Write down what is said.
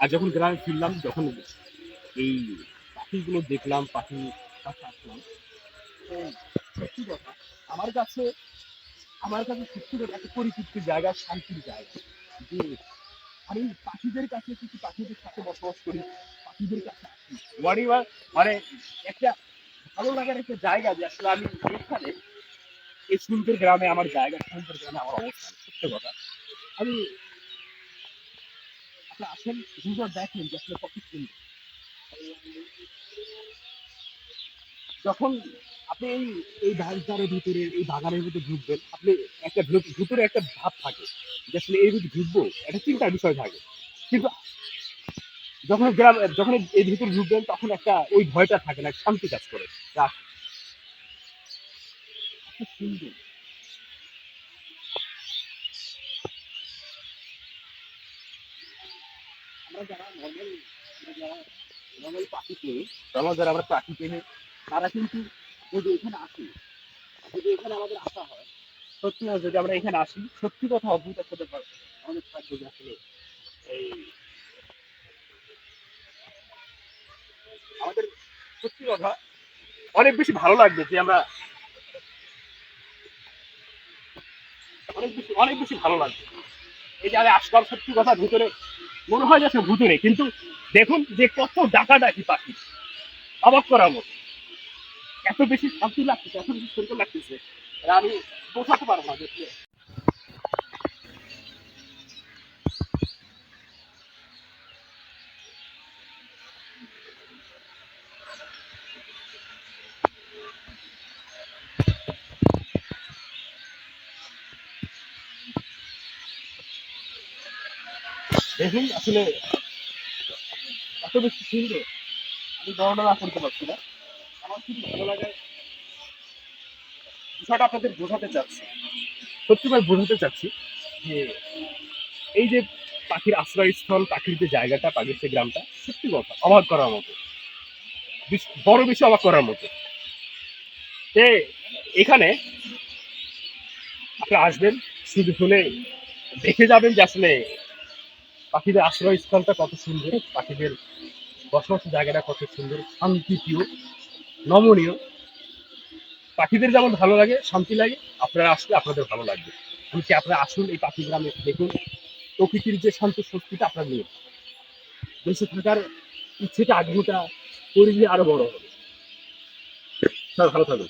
আর যখন গ্রামে ফিরলাম, যখন এই পাখিগুলো দেখলাম, পাখি আসলাম সত্যি কথা, আমার কাছে আমার কাছে সত্যি কথা একটা পরিতৃপ্তির জায়গা, শান্তির জায়গা। যে আমি পাখিদের কাছে কিছু পাখিদের সাথে বসবাস করি, পাখিদের কাছে আসি। মানে মানে একটা ভালো লাগার একটা জায়গা যে আসলে আমি এখানে এই সুন্দর গ্রামে, আমার জায়গা, সুন্দর গ্রামে আমার অবস্থান, সত্যি কথা। আমি আপনি আসেন সুন্দর দেখেন যে আসলে কত সুন্দর। যখন আপনি এই এই ধানচারের ভিতরে, এই বাগানের ভিতরে ঢুকবেন, আপনি একটা ভিতরে একটা ভাব থাকে যে আসলে এই ভিতরে ঢুকবো একটা চিন্তার বিষয় থাকে। কিন্তু যখন গ্রাম, যখন এই ভিতরে ঢুকবেন, তখন একটা ওই ভয়টা থাকে না, শান্তি কাজ করে। সুন্দর। আমরা যারা আমরা পাখি তারা কিন্তু যদি এখানে আসি, যদি এখানে আমাদের আসা হয়, সত্যি যদি আমরা এখানে আসি, সত্যি কথা আসলে এই আমাদের সত্যি কথা অনেক বেশি ভালো লাগবে যে আমরা অনেক বেশি অনেক বেশি ভালো লাগবে। এই যে আমি আসলাম সত্যি কথা, ভিতরে মনে হয় যে যাচ্ছে ভিতরে কিন্তু দেখুন যে কত ডাকা ডাকি পাখি। অবাক করার মতো এত বেশি শান্তি লাগতেছে, এত বেশি সুন্দর লাগতেছে আমি বোঝাতে পারব না দেখলে দেখুন, আসলে এত বেশি সুন্দর। আমি বর্ণনা করতে পারছি না। আমার খুব ভালো লাগে। বিষয়টা আপনাদের বোঝাতে চাচ্ছি। সত্যি ভাই বোঝাতে চাচ্ছি যে এই যে পাখির আশ্রয়স্থল, পাখির যে জায়গাটা, পাখির যে গ্রামটা, সত্যি কথা, অবাক করার মতো। বড় বেশি অবাক করার মতো। তে এখানে আপনি আসবেন, শুধু হলে দেখে যাবেন যে আসলে পাখিদের আশ্রয়স্থলটা কত সুন্দর, পাখিদের বসবাস জায়গাটা কত সুন্দর, শান্তিপ্রিয়, নমনীয়। পাখিদের যেমন ভালো লাগে, শান্তি লাগে, আপনারা আসলে আপনাদের ভালো লাগবে। এমনকি আপনারা আসুন এই পাখি গ্রামে দেখুন, প্রকৃতির যে শান্ত শক্তিটা আপনার নিয়ে। বেঁচে থাকার ইচ্ছেটা, আগ্রহটা পরিধি আরও বড় হবে। ভালো থাকুন।